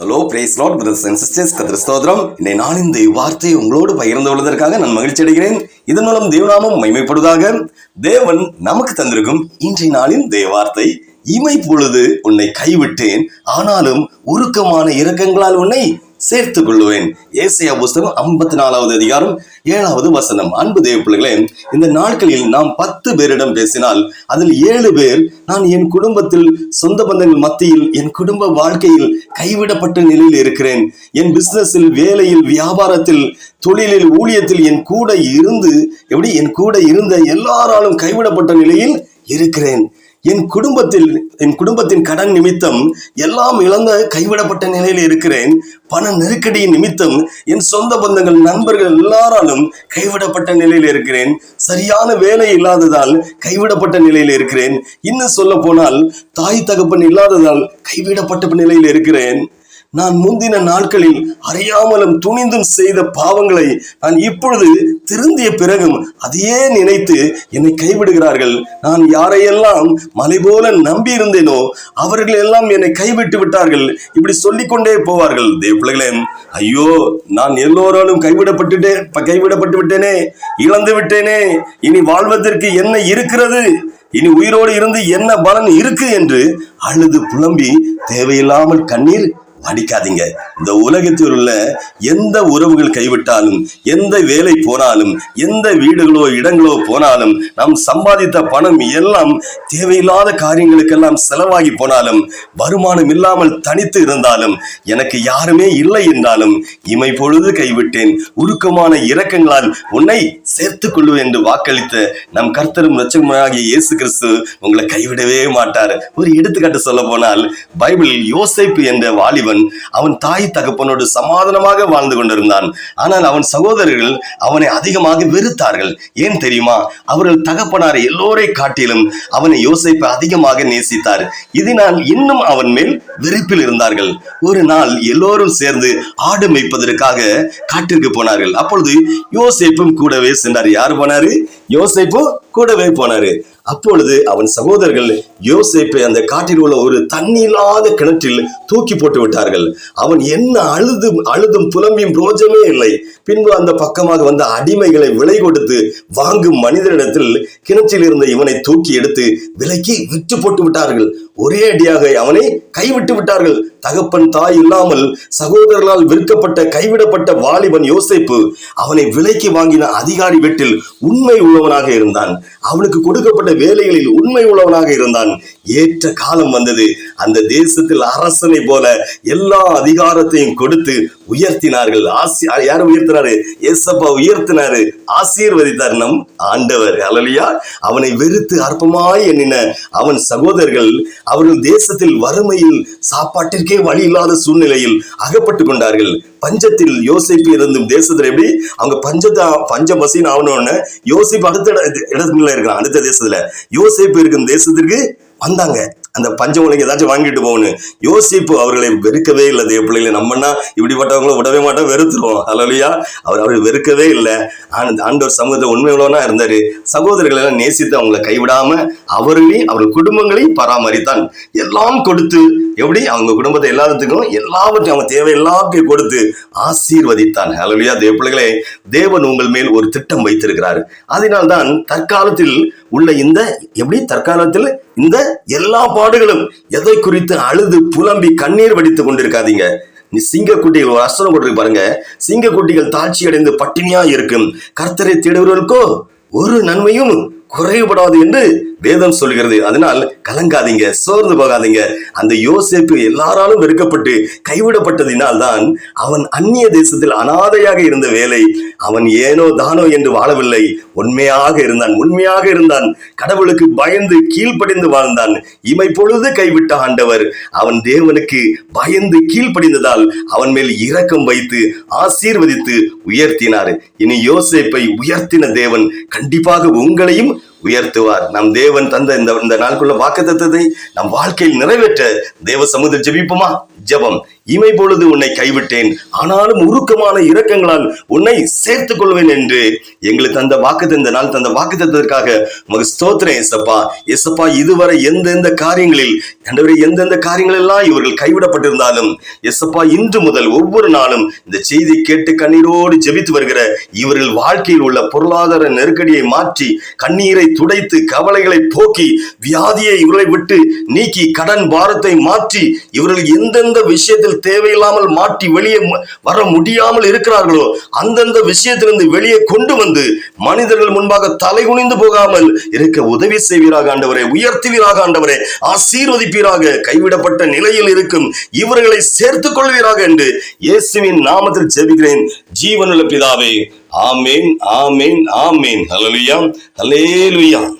Hello praise Lord brothers and sisters கத்திர ஸ்தோத்திரம். இன்னை நான் இந்த வார்த்தையை உங்களோடு பகிர்ந்து கொள்வதற்காக நான் மகிழ்ச்சி அடைகிறேன். இதன் மூலம் தேவநாமம் மைமைப்படுவதாக தேவன் நமக்கு தந்திருக்கும் இன்றைய நாளின் தேவார்த்தை இமை பொழுது உன்னை கைவிட்டேன் ஆனாலும் உருக்கமான இரக்கங்களால் உன்னை சேர்த்துக் கொள்ளுவேன். ஏசையா புஸ்தகம் ஐம்பத்தி நாலாவது அதிகாரம் ஏழாவது வசனம். அன்பு தேவ பிள்ளைகளே இந்த நாட்களில் நாம் பத்து பேரிடம் பேசினால் அதில் ஏழு பேர் நான் என் குடும்பத்தில் சொந்த பந்தங்கள் மத்தியில் என் குடும்ப வாழ்க்கையில் கைவிடப்பட்ட நிலையில் இருக்கிறேன். என் பிசினஸில் வேலையில் வியாபாரத்தில் தொழிலில் ஊழியத்தில் என் கூட இருந்து எப்படி என் கூட இருந்த எல்லாராலும் கைவிடப்பட்ட நிலையில் இருக்கிறேன். என் குடும்பத்தில் என் குடும்பத்தின் கடன் நிமித்தம் எல்லாம் இழந்த கைவிடப்பட்ட நிலையில் இருக்கிறேன். பண நெருக்கடியின் நிமித்தம் என் சொந்த பந்தங்கள் நண்பர்கள் எல்லாராலும் கைவிடப்பட்ட நிலையில் இருக்கிறேன். சரியான வேலை இல்லாததால் கைவிடப்பட்ட நிலையில் இருக்கிறேன். இன்னும் சொல்ல போனால் தாய் தகப்பன் இல்லாததால் கைவிடப்பட்ட நிலையில் இருக்கிறேன். நான் முந்தின நாட்களில் அறியாமலும் துணிந்தும் செய்த பாவங்களை நான் இப்பொழுது திருந்திய பிறகும் அதையே நினைத்து என்னை கைவிடுகிறார்கள். நான் யாரையெல்லாம் மலை போல நம்பி இருந்தேனோ அவர்கள் எல்லாம் என்னை கைவிட்டு விட்டார்கள். இப்படி சொல்லிக்கொண்டே போவார்கள். தேவ்பிள்ளைகளே ஐயோ நான் எல்லோராலும் கைவிடப்பட்டுட்டே கைவிடப்பட்டு விட்டேனே இழந்து விட்டேனே இனி வாழ்வதற்கு என்ன இருக்கிறது? இனி உயிரோடு இருந்து என்ன பலன் இருக்கு என்று அழுது புலம்பி தேவையில்லாமல் கண்ணீர் அடிக்காதீங்க இந்த உலகத்தில் உள்ள எந்த உறவுகள் கைவிட்டாலும் எந்த வேலை போனாலும் எந்த வீடுகளோ இடங்களோ போனாலும் நாம் சம்பாதித்த பணம் எல்லாம் தேவையில்லாத காரியங்களுக்கெல்லாம் செலவாகி போனாலும் வருமானம் இல்லாமல் தனித்து இருந்தாலும் எனக்கு யாருமே இல்லை என்றாலும் இமை பொழுது கைவிட்டேன். உருக்கமான இரக்கங்களால் உன்னை சேர்த்துக் கொள்வேன் என்று வாக்களித்த நம் கர்த்தரும் ரச்சகமாகிய இயேசு கிறிஸ்து உங்களை கைவிடவே மாட்டார். ஒரு எடுத்துக்காட்டு சொல்ல போனால் பைபிள் யோசிப்பு என்ற வாலிபன் அவன் தாய் தகப்பனோடு சமாதானமாக வாழ்ந்து கொண்டிருந்தான். ஆனால் அவன் சகோதரர்கள் அவனை அதிகமாக வெறுத்தார்கள். ஏன் தெரியுமா? அவர்கள் தகப்பனார் எல்லோரை காட்டிலும் அவனை யோசிப்பை அதிகமாக நேசித்தார். இதனால் இன்னும் அவன் மேல் வெறுப்பில் இருந்தார்கள். ஒரு நாள் எல்லோரும் சேர்ந்து ஆடு மேய்ப்பதற்காக காட்டிற்கு போனார்கள். அப்பொழுது யோசிப்பும் கூடவே சென்றார். யார் போனாரு? யோசிப்பும் கூடவே போனாரு. அப்பொழுது அவன் சகோதரர்கள் யோசேப்பை அந்த காட்டில் உள்ள ஒரு தண்ணி இல்லாத கிணற்றில் தூக்கி போட்டு விட்டார்கள். அவன் என்ன அழுதும் அழுதும் புலம்பியும் ரோஜமே இல்லை. பின்பு அந்த பக்கமாக வந்த அடிமைகளை விலை கொடுத்து வாங்கும் மனிதனிடத்தில் கிணற்றில் இருந்த இவனை தூக்கி எடுத்து விலைக்கு விற்று போட்டு விட்டார்கள். ஒரே அடியாக அவனை கைவிட்டு விட்டார்கள். தகப்பன் தாய் இல்லாமல் சகோதரர்களால் விற்கப்பட்ட கைவிடப்பட்ட வாலிபன் யோசிப்பு அவனை விலைக்கு வாங்கின அதிகாரி வீட்டில் உண்மை உள்ளவனாக இருந்தான். அவனுக்கு கொடுக்கப்பட்ட வேலைகளில் உண்மை உள்ளவனாக இருந்தான். ஏற்ற காலம் வந்தது. அந்த தேசத்தில் அரசனை போல எல்லா அதிகாரத்தையும் கொடுத்து உயர்த்தினார்கள். ஆசி யார் உயர்த்தினாரு? ஏசப்பா உயர்த்தினாரு. ஆசீர்வதித்தார் நம் ஆண்டவர். அலலியா அவனை வெறுத்து அற்பமாய் எண்ணின அவன் சகோதரர்கள் அவர்கள் தேசத்தில் வறுமையில் சாப்பாட்டிற்கே வழி இல்லாத சூழ்நிலையில் அகப்பட்டு கொண்டார்கள். பஞ்சத்தில் யோசிப்பு இருந்தும் தேசத்தில் எப்படி? அவங்க பஞ்சத்தை பஞ்ச பசின்னு ஆகணும்னு யோசிப்பு அடுத்த இடத்துல இருக்கான் அடுத்த தேசத்துல யோசிப்பு இருக்கும் தேசத்திற்கு வந்தாங்க. அந்த பஞ்சம் உலகம் ஏதாச்சும் வாங்கிட்டு போகணும். யோசிப்பு அவர்களை வெறுக்கவே இல்லை தேவ பிள்ளைகளை. நம்மனா இப்படிப்பட்டவங்கள விடவே மாட்டோம் வெறுத்துருவோம். அலலியா அவர் அவரை வெறுக்கவே இல்லை. ஆனந்த ஆண்டவர் சமூகத்தை உண்மை உள்ளவனா இருந்தார். சகோதரர்கள் எல்லாம் நேசித்து அவங்களை கைவிடாம அவர்களையும் அவர் குடும்பங்களையும் பராமரித்தான். எல்லாம் கொடுத்து எப்படி? அவங்க குடும்பத்தை எல்லாத்துக்கும் எல்லாவற்றையும் அவங்க தேவை எல்லாத்தையும் கொடுத்து ஆசீர்வதித்தான். அலலியா தேவ பிள்ளைகளே. தேவன் உங்கள் மேல் ஒரு திட்டம் வைத்திருக்கிறார். அதனால்தான் தற்காலத்தில் உள்ள இந்த எப்படி தற்காலத்தில் இந்த எல்லா பாடுகளும் எதை குறித்து அழுது புலம்பி கண்ணீர் வடித்து கொண்டிருக்காதீங்க. நீ சிங்கக்குட்டிகள் ஒரு அஸ்திரம் கொடுத்து பாருங்க. சிங்கக்குட்டிகள் தாழ்ச்சி அடைந்து பட்டினியா இருக்கும். கர்த்தரை தேடுவர்களுக்கோ ஒரு நன்மையும் குறைவுபடாது என்று வேதம் சொல்கிறது. அதனால் கலங்காதீங்க சோர்ந்து போகாதீங்க. அந்த யோசேப்பு எல்லாராலும் வெறுக்கப்பட்டு கைவிடப்பட்டதினால் தான் அவன் அந்நிய தேசத்தில் அனாதையாக இருந்த வேலை அவன் ஏனோ தானோ என்று வாழவில்லை. உண்மையாக இருந்தான் உண்மையாக இருந்தான். கடவுளுக்கு பயந்து கீழ்ப்படிந்து வாழ்ந்தான். இமை பொழுது கைவிட்ட ஆண்டவர் அவன் தேவனுக்கு பயந்து கீழ்ப்படிந்ததால் அவன் மேல் இரக்கம் வைத்து ஆசீர்வதித்து உயர்த்தினார். இனி யோசேப்பை உயர்த்தின தேவன் கண்டிப்பாக உங்களையும் உயர்த்துவார். நம் தேவன் தந்த இந்த இந்த நாளுக்குள்ள வாக்குத்தத்தத்தை நம் வாழ்க்கையில் நிறைவேற்ற தேவ சமூகத்தில் ஜெபிப்போமா? ஜபம். இமை பொழுது உன்னை கைவிட்டேன். ஆனாலும் உருக்கமான இரக்கங்களால் உன்னை சேர்த்துக் கொள்வேன் என்று எங்களுக்கு தந்த வாக்கு தந்த நாள் தந்த வாக்கு தந்ததற்காக உமக்கு ஸ்தோத்திரம் எசப்பா எசப்பா இதுவரை எந்தெந்த காரியங்களில் ஆண்டவரே எந்தெந்த காரியங்கள் எல்லாம் இவர்கள் கைவிடப்பட்டிருந்தாலும் எசப்பா இன்று முதல் ஒவ்வொரு நாளும் இந்த செய்தி கேட்டு கண்ணீரோடு ஜெபித்து வருகிற இவர்கள் வாழ்க்கையில் உள்ள பொருளாதார நெருக்கடியை மாற்றி கண்ணீரை துடைத்து கவலைகளை போக்கி வியாதியை இவர்களை விட்டு நீக்கி கடன் பாரத்தை மாற்றி இவர்கள் எந்தெந்த விஷயத்தில் தேவையில்லாமல் மாட்டி வெளியே வர முடியாமல் இருக்கிறார்களோ அந்தந்த விஷயத்திலிருந்து வெளியே கொண்டு வந்து மனிதர்கள் முன்பாக தலை குனிந்து போகாமல் இருக்க உதவி செய்வீராக ஆண்டவரே உயர்த்துவீராக ஆண்டவரே ஆசீர்வதிப்பீராக கைவிடப்பட்ட நிலையில் இருக்கும் இவர்களை சேர்த்துக் கொள்வீராக என்று இயேசுவின் நாமத்தில் ஜெபிக்கிறேன். ஜீவனுள்ள பிதாவே ஆமேன் ஆமேன் ஆமேன். ஹalleluya ஹalleluya